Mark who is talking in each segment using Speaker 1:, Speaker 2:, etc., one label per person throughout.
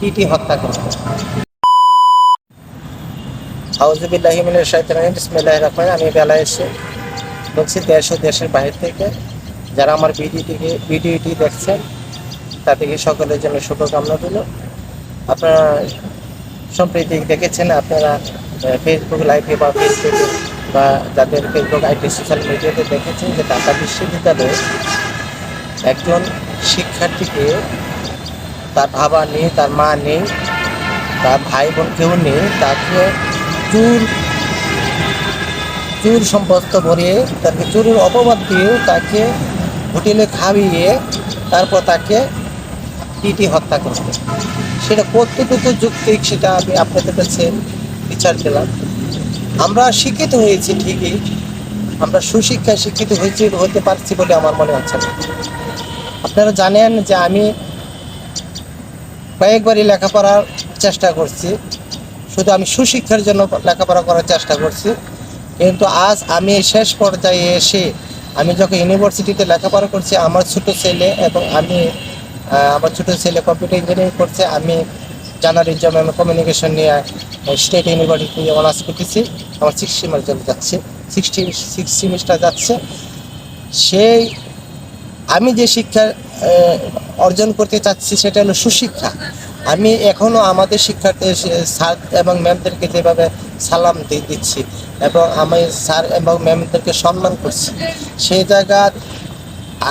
Speaker 1: PT হত্যা করবে আউজুবিল্লাহিমিনের শাইতানি বিসমিল্লাহ রহমান আমি বেলা এসে বলছি, দেশ ও দেশের বাইরে থেকে যারা আমার ভিডিওটিকে ভিডিওটি দেখছেন, তাদেরকে সকলের জন্য শুভকামনা দিল আপনারা সম্প্রতি দেখেছেন, আপনারা ফেসবুক লাইভে বা ফেসবুকে বা যাদের ফেসবুক আইটি সোশ্যাল মিডিয়াতে দেখেছেন যে ঢাকা বিশ্ববিদ্যালয়ে একজন শিক্ষার্থীকে তার বাবা নেই, তার মা নেই, তার ভাই বোন কেউ নেই, তাকে চুর চুর সম্পস্ত ভরিয়ে, তাকে চুরের অপবাদ দিয়ে তাকে হোটেলে খাইয়ে তারপর তাকে পিটি হত্যা করতে সেটা কতটুকু যুক্তিক সেটা আমি আপনাদের কাছে বিচার পেলাম। আমরা শিক্ষিত হয়েছি ঠিকই, আমরা সুশিক্ষায় শিক্ষিত হয়েছি, হতে পারছি বলে আমার মনে হচ্ছে আপনারা জানেন যে আমি কয়েকবারই লেখাপড়ার চেষ্টা করছি। শুধু আমি সুশিক্ষার জন্য লেখাপড়া করার চেষ্টা করছি। কিন্তু আজ আমি শেষ পর্যায়ে এসে আমি যখন ইউনিভার্সিটিতে লেখাপড়া করছি, আমার ছোট ছেলে এবং আমি আমার ছোট ছেলে কম্পিউটার ইঞ্জিনিয়ারিং করছে, আমি জার্নালিজম এবং কমিউনিকেশন নিয়ে স্টেট ইউনিভার্সিটি অনার্স করতেছি। আমার সিক্স সেমিস্টার যাচ্ছে সিক্সটি সিক্স সেমিস্টার যাচ্ছে। সেই, আমি যে শিক্ষা অর্জন করতে চাচ্ছি সেটা হলো সুশিক্ষা। আমি এখনও আমাদের শিক্ষার্থী, স্যার এবং ম্যামদেরকে যেভাবে সালাম দিচ্ছি এবং আমি স্যার এবং ম্যামদেরকে সম্মান করছি সেই জায়গার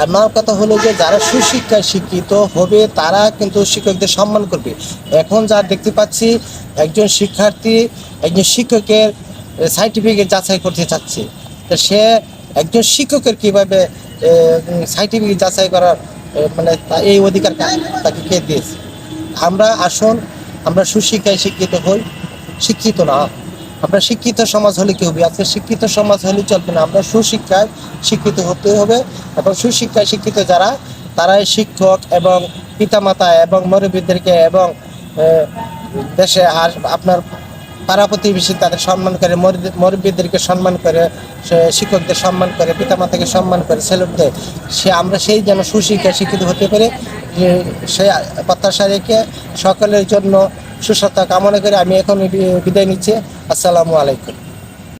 Speaker 1: আমার কথা হলো যে যারা সুশিক্ষায় শিক্ষিত হবে তারা কিন্তু শিক্ষকদের সম্মান করবে। এখন যা দেখতে পাচ্ছি, একজন শিক্ষার্থী একজন শিক্ষকের সার্টিফিকেট যাচাই করতে চাচ্ছে। তো সে একজন শিক্ষকের কীভাবে সার্টিফিকেট যাচাই করার মানে এই অধিকারকে তাকে কে দিয়েছে? আমরা আসুন আমরা সুশিক্ষায় শিক্ষিত হই, শিক্ষিত না। আমরা শিক্ষিত সমাজ হলে কি হবে? আজকে শিক্ষিত সমাজ হলে চলবে না। আমরা সুশিক্ষায় শিক্ষিত হতে হবে এবং সুশিক্ষায় শিক্ষিত যারা, তারাই শিক্ষক এবং পিতামাতা এবং মুরব্বীদেরকে এবং দেশে আপনার পাড়া প্রতিবেশী তাদের সম্মান করে মরব্বীদেরকে সম্মান করে শিক্ষকদের সম্মান করে, পিতামাতাকে সম্মান করে দেয় সে আমরা সেই যেন সুশিক্ষায় শিক্ষিত হতে পারে সে প্রত্যাশা রেখে সকলের জন্য সুস্বাস্থ্য কামনা করে আমি এখন বিদায় নিচ্ছি। আসসালামু আলাইকুম।